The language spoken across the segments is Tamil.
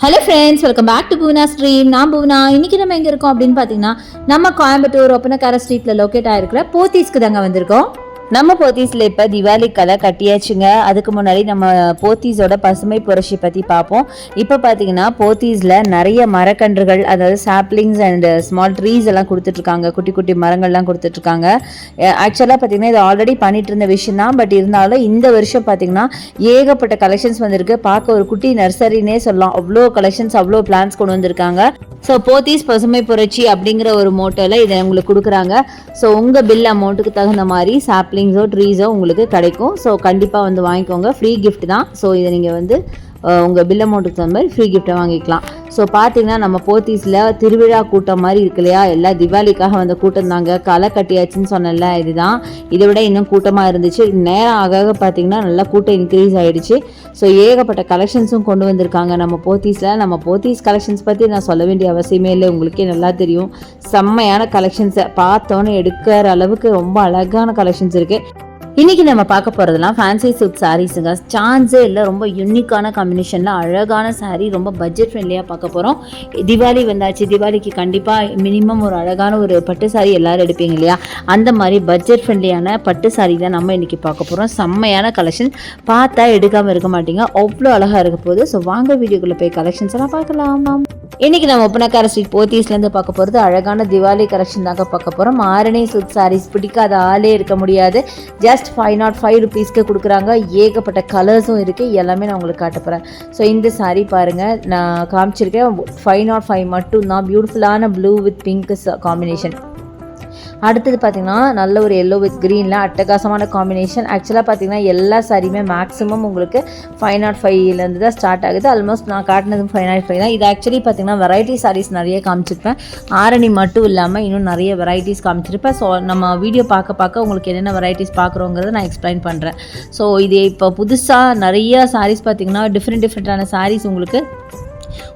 Hello friends welcome back to Poona stream நான் பூனா இன்றைக்கி நம்ம எங்கே இருக்கோம் அப்படின்னு பார்த்தீங்கன்னா நம்ம கோயம்புத்தூர் ஒப்பனக்கார ஸ்ட்ரீட்டில் லொக்கேட் ஆகிருக்கிற போத்தீஸ்க்கு தாங்க வந்திருக்கோம். நம்ம போத்தீஸில் இப்போ திவாலி கலை கட்டியாச்சுங்க. அதுக்கு முன்னாடி நம்ம போத்தீஸோட பசுமை புரட்சி பற்றி பார்ப்போம் இப்போ பார்த்தீங்கன்னா போத்தீஸில் நிறைய மரக்கன்றுகள் அதாவது சாப்ளிங்ஸ் அண்ட் ஸ்மால் ட்ரீஸ் எல்லாம் கொடுத்துட்ருக்காங்க. குட்டி குட்டி மரங்கள்லாம் கொடுத்துட்ருக்காங்க. ஆக்சுவலாக பார்த்தீங்கன்னா இது ஆல்ரெடி பண்ணிட்டு இருந்த விஷயம் தான். பட் இருந்தாலும் இந்த வருஷம் பார்த்தீங்கன்னா ஏகப்பட்ட கலெக்ஷன்ஸ் வந்திருக்கு. பார்க்க ஒரு குட்டி நர்சரினே சொல்லலாம். அவ்வளோ கலெக்ஷன்ஸ் அவ்வளோ பிளான்ஸ் கொண்டு வந்திருக்காங்க. ஸோ போத்தீஸ் பசுமை புரட்சி அப்படிங்கிற ஒரு மோட்டோவில் இதை உங்களுக்கு கொடுக்குறாங்க. ஸோ உங்கள் பில் அமௌண்ட்டுக்கு தகுந்த மாதிரி சாப்லிங்ஸோ ட்ரீஸோ உங்களுக்கு கிடைக்கும். ஸோ கண்டிப்பாக வந்து வாங்கிக்கோங்க. ஃப்ரீ கிஃப்ட் தான். ஸோ இதை நீங்கள் வந்து உங்கள் பில் அமௌண்ட்டுக்கு தகுந்த மாதிரி ஃப்ரீ கிஃப்ட்டை வாங்கிக்கலாம். ஸோ பார்த்தீங்கன்னா நம்ம போத்தீஸில் திருவிழா கூட்டம் மாதிரி இருக்கு இல்லையா? எல்லாம் திவாலிக்காக வந்த கூட்டம் தாங்க. களை கட்டியாச்சுன்னு சொன்னல இதுதான். இதை விட இன்னும் கூட்டமாக இருந்துச்சு. நேரம் ஆக ஆக பார்த்தீங்கன்னா நல்லா கூட்டம் இன்க்ரீஸ் ஆகிடுச்சு ஸோ ஏகப்பட்ட கலெக்ஷன்ஸும் கொண்டு வந்திருக்காங்க நம்ம போத்தீஸில். நம்ம போத்தீஸ் கலெக்ஷன்ஸ் பற்றி நான் சொல்ல வேண்டிய அவசியமே இல்லை. உங்களுக்கே நல்லா தெரியும். செம்மையான கலெக்ஷன்ஸை பார்த்தோன்னே எடுக்கிற அளவுக்கு ரொம்ப அழகான கலெக்ஷன்ஸ் இருக்குது இன்னைக்கு நம்ம பார்க்க போகிறதுலாம் ஃபேன்சி சூட் சாரீஸுங்க சான்ஸே இல்லை ரொம்ப யூனிக்கான காம்பினேஷனில் அழகான சாரீ ரொம்ப பட்ஜெட் ஃப்ரெண்ட்லியாக பார்க்க போகிறோம் திவாலி வந்தாச்சு திவாலிக்கு கண்டிப்பாக மினிமம் ஒரு அழகான ஒரு பட்டு சாரீ எல்லோரும் எடுப்பீங்க இல்லையா? அந்த மாதிரி பட்ஜெட் ஃப்ரெண்ட்லியான பட்டு சாரீ தான் நம்ம இன்றைக்கி பார்க்க போகிறோம் செம்மையான கலெக்ஷன் பார்த்தா எடுக்காமல் இருக்க மாட்டீங்க. அவ்வளோ அழகாக இருக்க போகுது. ஸோ வாங்க வீடியோக்குள்ளே போய் கலெக்ஷன்ஸ் எல்லாம் பார்க்கலாம். இன்னைக்கு நம்ம ஒப்பனக்கார ஸ்ட்ரீட் போத்தீஸ்லேருந்து பார்க்க போகிறது அழகான திவாலி கலெக்ஷன் தாங்க பார்க்க போகிறோம் ஆரணி சுத் சாரீஸ் பிடிக்காத ஆளே இருக்க முடியாது. ஜஸ்ட் ஃபைவ் நாட் ஃபைவ் ருபீஸ்க்கு கொடுக்குறாங்க. ஏகப்பட்ட கலர்ஸும் இருக்குது எல்லாமே நான் உங்களுக்கு காட்ட போகிறேன் ஸோ இந்த சாரீ பாருங்கள் நான் காமிச்சிருக்கேன். ஃபைவ் நாட் ஃபைவ் மட்டும் தான் பியூட்டிஃபுல்லான ப்ளூ வித் பிங்க் காம்பினேஷன் அடுத்தது பார்த்திங்கன்னா நல்ல ஒரு எல்லோ வித் க்ரீனில் அட்டகாசமான காம்பினேஷன் ஆக்சுவலாக பார்த்தீங்கன்னா எல்லா சாரியுமே மேக்ஸிமம் உங்களுக்கு ஃபைவ் நாட் ஃபைவ்லேருந்து தான் ஸ்டார்ட் ஆகுது. ஆல்மோஸ்ட் நான் காட்டினது ஃபைவ் நாட் ஃபைவ் தான். இது ஆக்சுவலி பார்த்திங்கன்னா வெரைட்டி சாரீஸ் நிறைய காமிச்சிருப்பேன். ஆரணி மட்டும் இல்லாமல் இன்னும் நிறைய வெரைட்டிஸ் காமிச்சிருப்பேன். ஸோ நம்ம வீடியோ பார்க்க பார்க்க உங்களுக்கு என்னென்ன வெரைட்டிஸ் பார்க்குறோங்கிறத நான் எக்ஸ்பிளைன் பண்ணுறேன் ஸோ இது இப்போ புதுசாக நிறைய சாரீஸ் பார்த்தீங்கன்னா டிஃப்ரெண்ட் டிஃப்ரெண்ட்டான சாரீஸ் உங்களுக்கு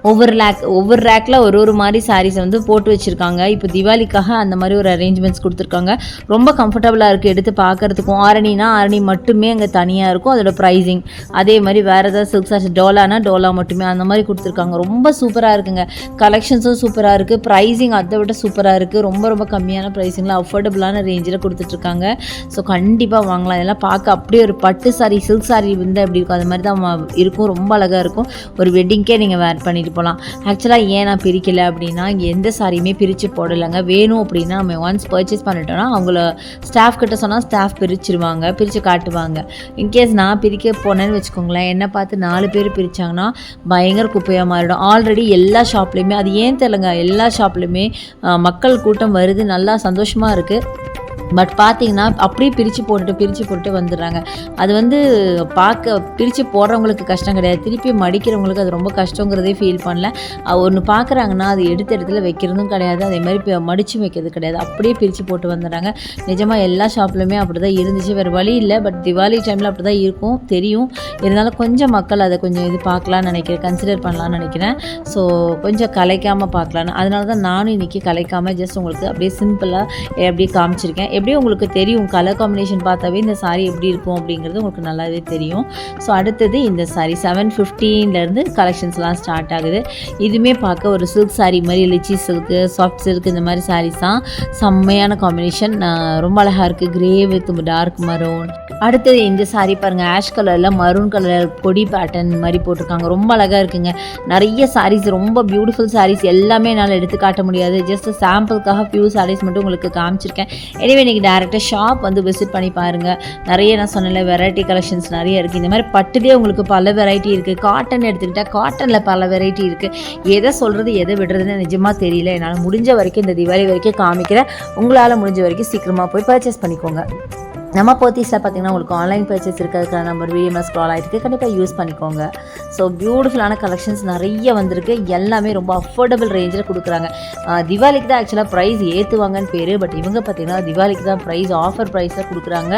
ஒவ்வொரு ரேக் ஒவ்வொரு ரேக்கில் ஒரு ஒரு மாதிரி சாரீஸ் வந்து போட்டு வச்சுருக்காங்க. இப்போ திவாலிக்காக அந்த மாதிரி ஒரு அரேஞ்ச்மெண்ட்ஸ் கொடுத்துருக்காங்க. ரொம்ப கம்ஃபர்டபுளாக இருக்குது எடுத்து பார்க்குறதுக்கும் ஆரணினா ஆரணி மட்டுமே அங்கே தனியாக இருக்கும். அதோட ப்ரைஸிங் அதே மாதிரி வேறு ஏதாவது சில்க் சாரீஸ் டோலானா டோலா மட்டுமே அந்த மாதிரி கொடுத்துருக்காங்க. ரொம்ப சூப்பராக இருக்குங்க. கலெக்ஷன்ஸும் சூப்பராக இருக்குது ப்ரைஸிங் அதை விட சூப்பராக இருக்குது ரொம்ப ரொம்ப கம்மியான ப்ரைஸிங்கில் அஃபோர்டபுளான ரேஞ்சில் கொடுத்துட்ருக்காங்க ஸோ கண்டிப்பாக வாங்கலாம். இதெல்லாம் பார்க்க அப்படியே ஒரு பட்டு சாரி சில்க் சாரி வந்து எப்படி இருக்கும் அது மாதிரி தான் இருக்கும். ரொம்ப அழகாக இருக்கும். ஒரு வெட்டிங்க்கே நீங்கள் வேர் பண்ணிட்டு போகலாம் ஆக்சுவலாக ஏன் நான் பிரிக்கல அப்படின்னா இங்கே எந்த சாரியுமே பிரித்து போடலைங்க. வேணும் அப்படின்னா நம்ம ஒன்ஸ் பர்ச்சேஸ் பண்ணிட்டோம்னா அவங்கள ஸ்டாஃப் கிட்ட சொன்னால் ஸ்டாஃப் பிரிச்சிருவாங்க பிரித்து காட்டுவாங்க. இன்கேஸ் நான் பிரிக்க போனேன்னு வச்சுக்கோங்களேன் என்னை பார்த்து நாலு பேர் பிரித்தாங்கன்னா பயங்கர குப்பையாக மாறிடும். ஆல்ரெடி எல்லா ஷாப்லேயுமே அது ஏன் தெரியலங்க? எல்லா ஷாப்லேயுமே மக்கள் கூட்டம் வருது நல்லா சந்தோஷமாக இருக்குது பட் பார்த்தீங்கன்னா அப்படியே பிரித்து போட்டுட்டு பிரித்து போட்டுட்டு வந்துடுறாங்க. அது வந்து பார்க்க பிரித்து போடுறவங்களுக்கு கஷ்டம் கிடையாது. திருப்பி மடிக்கிறவங்களுக்கு அது ரொம்ப கஷ்டங்கிறதே ஃபீல் பண்ணல. ஒன்று பார்க்குறாங்கன்னா அது எடுத்த இடத்துல வைக்கிறதும் கிடையாது. அதே மாதிரி இப்போ மடித்து வைக்கிறது கிடையாது. அப்படியே பிரித்து போட்டு வந்துடுறாங்க. நிஜமாக எல்லா ஷாப்லையுமே அப்படி தான் இருந்துச்சு. வேறு வழி இல்லை. பட் திவாலி டைமில் அப்படி தான் இருக்கும். தெரியும். இருந்தாலும் கொஞ்சம் மக்கள் அதை கொஞ்சம் இது பார்க்கலான்னு நினைக்கிறேன். கன்சிடர் பண்ணலான்னு நினைக்கிறேன். ஸோ கொஞ்சம் கலைக்காமல் பார்க்கலான்னு அதனால தான் நானும் இன்றைக்கி கலைக்காமல் ஜஸ்ட் உங்களுக்கு அப்படியே சிம்பிளாக அப்படியே காமிச்சிருக்கேன். எப்படியும் உங்களுக்கு தெரியும் கலர் காம்பினேஷன் பார்த்தாவே இந்த சாரீ எப்படி இருக்கும் அப்படிங்கிறது உங்களுக்கு நல்லாவே தெரியும். ஸோ அடுத்தது இந்த சாரீ செவன் ஃபிஃப்டீன்லேருந்து கலெக்ஷன்ஸ்லாம் ஸ்டார்ட் ஆகுது. இதுவுமே பார்க்க ஒரு சில்க் சாரீ மாதிரி லிச்சி சில்க்கு சாஃப்ட் சில்க் இந்த மாதிரி சாரீஸ் தான். செம்மையான காம்பினேஷன் ரொம்ப அழகாக இருக்குது கிரே வித் டார்க் மரூன் அடுத்தது இந்த சாரீ பாருங்கள் ஆஷ் கலரில் மரூன் கலர் கொடி பேட்டர்ன் மாதிரி போட்டிருக்காங்க. ரொம்ப அழகாக இருக்குங்க. நிறைய சாரீஸ் ரொம்ப பியூட்டிஃபுல் சாரீஸ் எல்லாமே என்னால் எடுத்து காட்ட முடியாது. ஜஸ்ட் சாம்பிளுக்காக ஃபியூ சாரீஸ் மட்டும் உங்களுக்கு காமிச்சிருக்கேன். எனவே நீங்கள் டேரெக்டாக ஷாப் வந்து விசிட் பண்ணி பாருங்கள் நிறைய நான் சொன்னல வெரைட்டி கலெக்ஷன்ஸ் நிறைய இருக்குது இந்த மாதிரி பட்டுலேயே உங்களுக்கு பல வெரைட்டி இருக்குது காட்டன் எடுத்துக்கிட்டால் காட்டனில் பல வெரைட்டி இருக்குது எதை சொல்கிறது எதை விடுறதுன்னு நிஜமாக தெரியல. என்னால் முடிஞ்ச வரைக்கும் இந்த தீபாவளி வரைக்கும் காமிக்கிறேன். உங்களால் முடிஞ்ச வரைக்கும் சீக்கிரமாக போய் பர்ச்சேஸ் பண்ணிக்கோங்க. நம்ம போத்தீஸில் பார்த்தீங்கன்னா உங்களுக்கு ஆன்லைன் பர்ச்சேஸ் இருக்கிறதுக்கான நம்பர் விஎம்எஸ் ஸ்க்ரால் ஆகிருக்கு கண்டிப்பாக யூஸ் பண்ணிக்கோங்க. ஸோ பியூட்டிஃபுல்லான கலெக்ஷன்ஸ் நிறைய வந்திருக்கு. எல்லாமே ரொம்ப அஃபோர்டபுள் ரேஞ்சில் கொடுக்குறாங்க. திவாலிக்கு தான் ஆக்சுவலாக ப்ரைஸ் ஏற்றுவாங்கன்னு பேர். பட் இவங்க பார்த்தீங்கன்னா திவாலிக்கு தான் ப்ரைஸ் ஆஃபர் ப்ரைஸில் கொடுக்குறாங்க.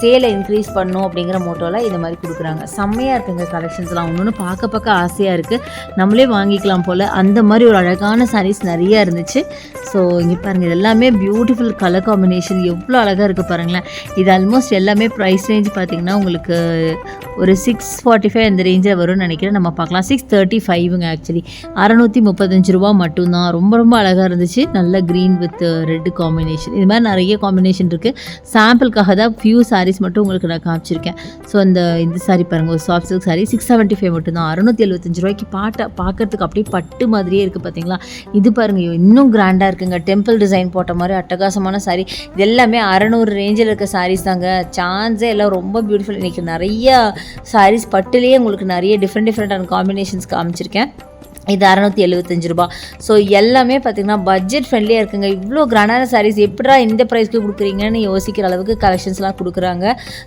சேலை இன்க்ரீஸ் பண்ணும் அப்படிங்கிற மோட்டோவில் இந்த மாதிரி கொடுக்குறாங்க. செம்மையாக இருக்குங்க கலெக்ஷன்ஸ்லாம் ஒன்று ஒன்று பார்க்க பார்க்க ஆசையாக இருக்குது நம்மளே வாங்கிக்கலாம் போல். அந்த மாதிரி ஒரு அழகான சாரீஸ் நிறையா இருந்துச்சு. ஸோ இங்கே பாருங்கள் இது எல்லாமே பியூட்டிஃபுல் கலர் காம்பினேஷன் எவ்வளோ அழகாக இருக்குது பாருங்களேன். இது ஆல்மோஸ்ட் எல்லாமே ப்ரைஸ் ரேஞ்ச் பார்த்தீங்கன்னா உங்களுக்கு ஒரு சிக்ஸ் ஃபார்ட்டி ஃபைவ் அந்த ரேஞ்சில் வரும்னு நினைக்கிறேன். நம்ம பார்க்கலாம். சிக்ஸ் தேர்ட்டி ஃபைவுங்க ஆக்சுவலி அறநூற்றி முப்பத்தஞ்சு ரூபா மட்டும்தான். ரொம்ப ரொம்ப அழகாக இருந்துச்சு. நல்ல க்ரீன் வித் ரெட் காம்பினேஷன் இது மாதிரி நிறைய காம்பினேஷன் இருக்குது சாம்பிளுக்காக தான் ஃபியூ சாரீஸ் மட்டும் உங்களுக்கு நான் காமிச்சிருக்கேன். ஸோ அந்த இந்த சாரி பாருங்கள் ஒரு soft silk sari six seventy five மட்டும்தான். அறுநூத்தி எழுபத்தஞ்சு ரூபாய்க்கு பாட்டை பார்க்கறதுக்கு அப்படியே பட்டு மாதிரியே இருக்குது பார்த்தீங்களா இது பாருங்கள் இன்னும் கிராண்டாக இருக்குங்க. டெம்பிள் டிசைன் போட்ட மாதிரி அட்டகாசமான சாரி இது எல்லாமே அறநூறு ரேஞ்சில் இருக்க சாரீஸ் தாங்க. சான்ஸே எல்லாம் ரொம்ப பியூட்டிஃபுல் இன்றைக்கி நிறையா சாரீஸ் பட்டுலேயே உங்களுக்கு நிறைய டிஃப்ரெண்ட் டிஃப்ரெண்டான காம்பினேஷன்ஸ் காமிச்சிருக்கேன். இது அறநூற்றி எழுபத்தஞ்சு ரூபா ஸோ எல்லாமே பார்த்தீங்கன்னா பட்ஜெட் ஃப்ரெண்ட்லியாக இருக்குங்க. இவ்வளோ கிராண்டான சாரீஸ் எப்படா இந்த ப்ரைஸ்க்கு கொடுக்குறீங்கன்னு யோசிக்கிற அளவுக்கு கலெக்ஷன்ஸ்லாம் கொடுக்குறாங்க.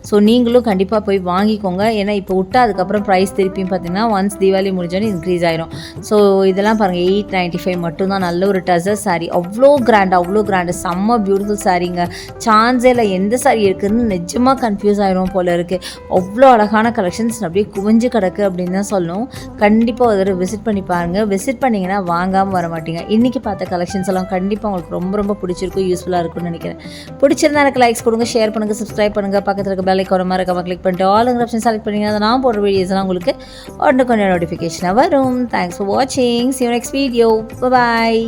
ஸோ நீங்களும் கண்டிப்பாக போய் வாங்கிக்கோங்க. ஏன்னா இப்போ விட்டா அதுக்கப்புறம் ப்ரைஸ் திருப்பியும் பார்த்தீங்கன்னா ஒன்ஸ் தீபாவளி முடிஞ்சோன்னு இன்க்ரீஸ் ஆயிரும். ஸோ இதெல்லாம் பாருங்கள் எயிட் நைன்ட்டி ஃபைவ் மட்டும்தான். நல்ல ஒரு டசர் சாரீ அவ்வளோ கிராண்ட் அவ்வளோ கிராண்டு செம்ம பியூட்டிஃபுல் சாரீங்க சான்ஸே இல்லை எந்த சாரீ இருக்குதுன்னு நிஜமாக கன்ஃபியூஸ் ஆயிரும் போல இருக்குது அவ்வளோ அழகான கலெக்ஷன்ஸ் அப்படியே குவிஞ்சு கிடக்கு அப்படின்னு தான் சொல்லணும். கண்டிப்பாக ஒரு தடவை விசிட் பண்ணி பாருங்கள் விசிட் பண்ணிங்கன்னா வாங்காமல் வர மாட்டீங்க. இன்றைக்கி பார்த்த கலெக்ஷன்ஸ் எல்லாம் கண்டிப்பாக உங்களுக்கு ரொம்ப ரொம்ப பிடிச்சிருக்கும் யூஸ்ஃபுல்லாக இருக்கும்னு நினைக்கிறேன். பிடிச்சிருந்தா எனக்கு லைக்ஸ் கொடுங்க ஷேர் பண்ணுங்கள் சப்ஸ்கிரைப் பண்ணுங்கள் பக்கத்தில் இருக்க பெல் ஐக்கான மறக்காம கிளிக் பண்ணிட்டு ஆல் ஆப்ஷன் செலக்ட் பண்ணிங்கன்னா அதை நான் போடுற வீடியோஸ்லாம் உங்களுக்கு உடனே கொஞ்சம் நோட்டிஃபிகேஷனாக வரும் தேங்க்ஸ் ஃபார் வாட்சிங் சி நெக்ஸ்ட் வீடியோ பாய்